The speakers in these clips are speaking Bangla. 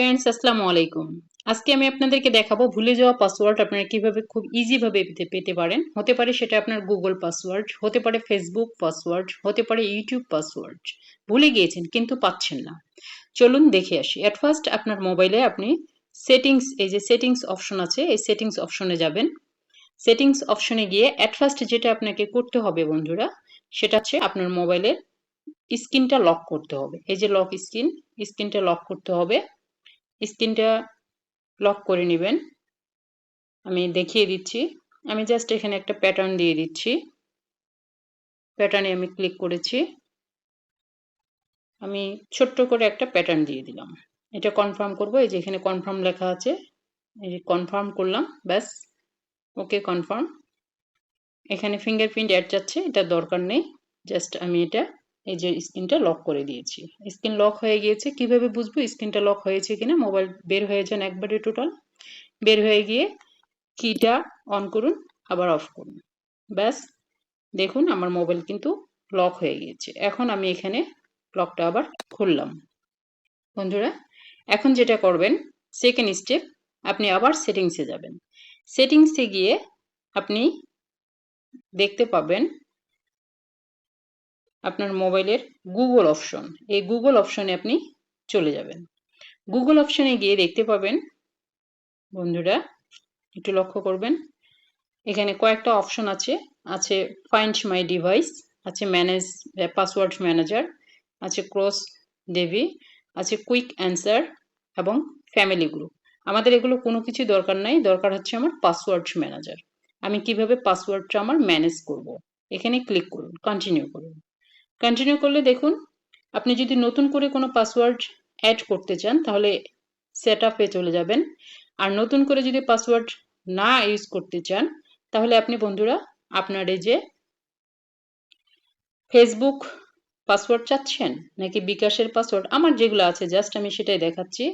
ফ্রেন্ডস আসসালামু আলাইকুম। আজকে আমি আপনাদেরকে দেখাবো ভুলে যাওয়া পাসওয়ার্ড আপনারা কীভাবে খুব ইজি ভাবে পেতে পেতে পারেন। হতে পারে সেটা আপনার গুগল পাসওয়ার্ড হতে পারে ফেসবুক পাসওয়ার্ড হতে পারে ইউটিউব পাসওয়ার্ড ভুলে গিয়েছেন, কিন্তু পাচ্ছেন না। চলুন দেখে আসি। অ্যাট ফার্স্ট আপনার মোবাইলে আপনি সেটিংস এই যে সেটিংস অপশন আছে, এই সেটিংস অপশনে যাবেন। সেটিংস অপশনে গিয়ে অ্যাট ফার্স্ট যেটা আপনাকে করতে হবে বন্ধুরা, সেটা হচ্ছে আপনার মোবাইলের স্ক্রিনটা লক করতে হবে। এই যে লক স্ক্রিন স্ক্রিনটা লক করতে হবে। স্ক্রিনটা লক করে নেবেন। আমি দেখিয়ে দিচ্ছি। আমি জাস্ট এখানে একটা প্যাটার্ন দিয়ে দিচ্ছি। প্যাটার্নে আমি ক্লিক করেছি। আমি ছোট্ট করে একটা প্যাটার্ন দিয়ে দিলাম। এটা কনফার্ম করব। এই যে এখানে কনফার্ম লেখা আছে। এই কনফার্ম করলাম। ব্যাস। ওকে কনফার্ম এখানে ফিঙ্গারপ্রিন্ট অ্যাড যাচ্ছে। এটা দরকার নেই। জাস্ট আমি এটা এই যে স্ক্রিনটা লক করে দিয়েছি। স্ক্রিন লক হয়ে গিয়েছে, কীভাবে বুঝব স্ক্রিনটা লক হয়েছে কিনা? মোবাইল বের হয়ে যান একবারে টোটাল বের হয়ে গিয়ে কিটা অন করুন, আবার অফ করুন। ব্যাস, দেখুন আমার মোবাইল কিন্তু লক হয়ে গিয়েছে। এখন আমি এখানে লকটা আবার খুললাম। বন্ধুরা, এখন যেটা করবেন সেকেন্ড স্টেপ আপনি আবার সেটিংসে যাবেন। সেটিংসে গিয়ে আপনি দেখতে পাবেন আপনার মোবাইলের গুগল অপশন এই গুগল অপশনে আপনি চলে যাবেন। গুগল অপশনে গিয়ে দেখতে পাবেন, বন্ধুরা, একটু লক্ষ্য করবেন, এখানে কয়েকটা অপশন আছে। আছে ফাইন্ড মাই ডিভাইস আছে ম্যানেজ পাসওয়ার্ড ম্যানেজার আছে ক্রস দেভি আছে কুইক অ্যান্সার এবং ফ্যামিলি গ্রুপ আমাদের এগুলো কোনো কিছু দরকার নাই, দরকার হচ্ছে আমার পাসওয়ার্ড ম্যানেজার আমি কীভাবে পাসওয়ার্ডটা আমার ম্যানেজ করব? এখানে ক্লিক করুন কন্টিনিউ করুন। কন্টিনিউ করলে দেখুন, আপনি যদি নতুন করে কোনো পাসওয়ার্ড অ্যাড করতে চান, তাহলে সেট আপে চলে যাবেন। আর নতুন করে যদি পাসওয়ার্ড না ইউজ করতে চান, তাহলে আপনি বন্ধুরা, আপনার এই যে ফেসবুক পাসওয়ার্ড চাচ্ছেন, নাকি বিকাশের পাসওয়ার্ড আমার যেগুলো আছে জাস্ট আমি সেটাই দেখাচ্ছি,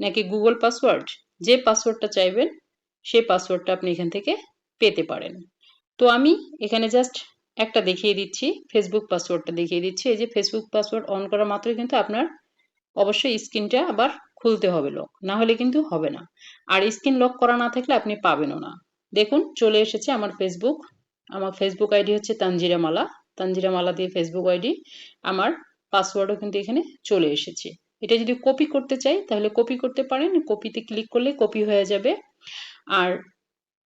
নাকি গুগল পাসওয়ার্ড যে পাসওয়ার্ডটা চাইবেন, সেই পাসওয়ার্ডটা আপনি এখান থেকে পেতে পারেন। তো আমি এখানে জাস্ট একটা দেখিয়ে দিচ্ছি ফেসবুক পাসওয়ার্ডটা দেখিয়ে দিচ্ছি। এই যে ফেসবুক পাসওয়ার্ড অন করা মাত্রই কিন্তু আপনার অবশ্যই স্ক্রিনটা আবার খুলতে হবে লক না হলে কিন্তু হবে না। আর স্ক্রিন লক করা না থাকলে আপনি পাবেনও না। দেখুন, চলে এসেছে আমার ফেসবুক আমার ফেসবুক আইডি হচ্ছে তানজিরা মালা তানজিরা মালা দিয়ে ফেসবুক আইডি আমার পাসওয়ার্ডও কিন্তু এখানে চলে এসেছে। এটা যদি কপি করতে চাই, তাহলে কপি করতে পারেন। কপিতে ক্লিক করলে কপি হয়ে যাবে। আর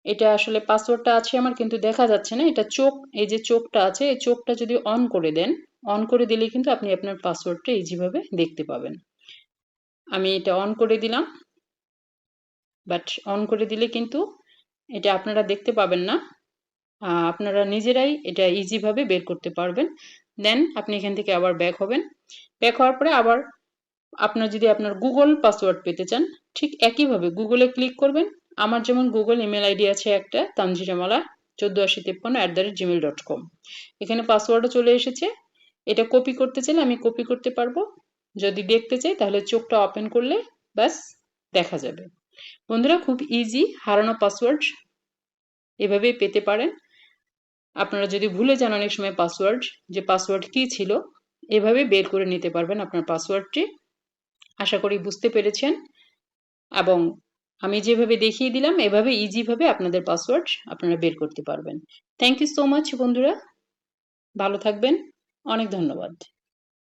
এটা আসলে পাসওয়ার্ডটা আছে আমার, কিন্তু দেখা যাচ্ছে না। এটা চোখ, এই যে চোখটা আছে, এই চোখটা যদি অন করে দেন অন করে দিলে কিন্তু আপনি আপনার পাসওয়ার্ডটা ইজিভাবে দেখতে পাবেন। আমি এটা অন করে দিলাম বাট অন করে দিলে কিন্তু এটা আপনারা দেখতে পাবেন না। আপনারা নিজেরাই এটা ইজিভাবে বের করতে পারবেন। দেন আপনি এখান থেকে আবার ব্যাক হবেন। ব্যাক হওয়ার পরে আবার আপনার যদি আপনার গুগল পাসওয়ার্ড পেতে চান, ঠিক একইভাবে গুগলে ক্লিক করবেন। আমার যেমন গুগল ইমেল আইডি আছে একটা তানজিরামালা চোদ্দ আশি তেপ্পান্ন at the rate gmail dot com এখানে পাসওয়ার্ডও চলে এসেছে। এটা কপি করতে চাইলে আমি কপি করতে পারব। যদি দেখতে চাই, তাহলে চোখটা ওপেন করলে ব্যাস, দেখা যাবে। বন্ধুরা, খুব ইজি হারানো পাসওয়ার্ড এভাবেই পেতে পারেন। আপনারা যদি ভুলে যান অনেক সময় পাসওয়ার্ড যে পাসওয়ার্ড কি ছিল, এভাবে বের করে নিতে পারবেন আপনার পাসওয়ার্ডটি আশা করি বুঝতে পেরেছেন। এবং আমি যেভাবে দেখিয়ে দিলাম, এভাবে ইজিভাবে আপনাদের পাসওয়ার্ড আপনারা বের করতে পারবেন। থ্যাংক ইউ সো মাচ বন্ধুরা। ভালো থাকবেন। অনেক ধন্যবাদ।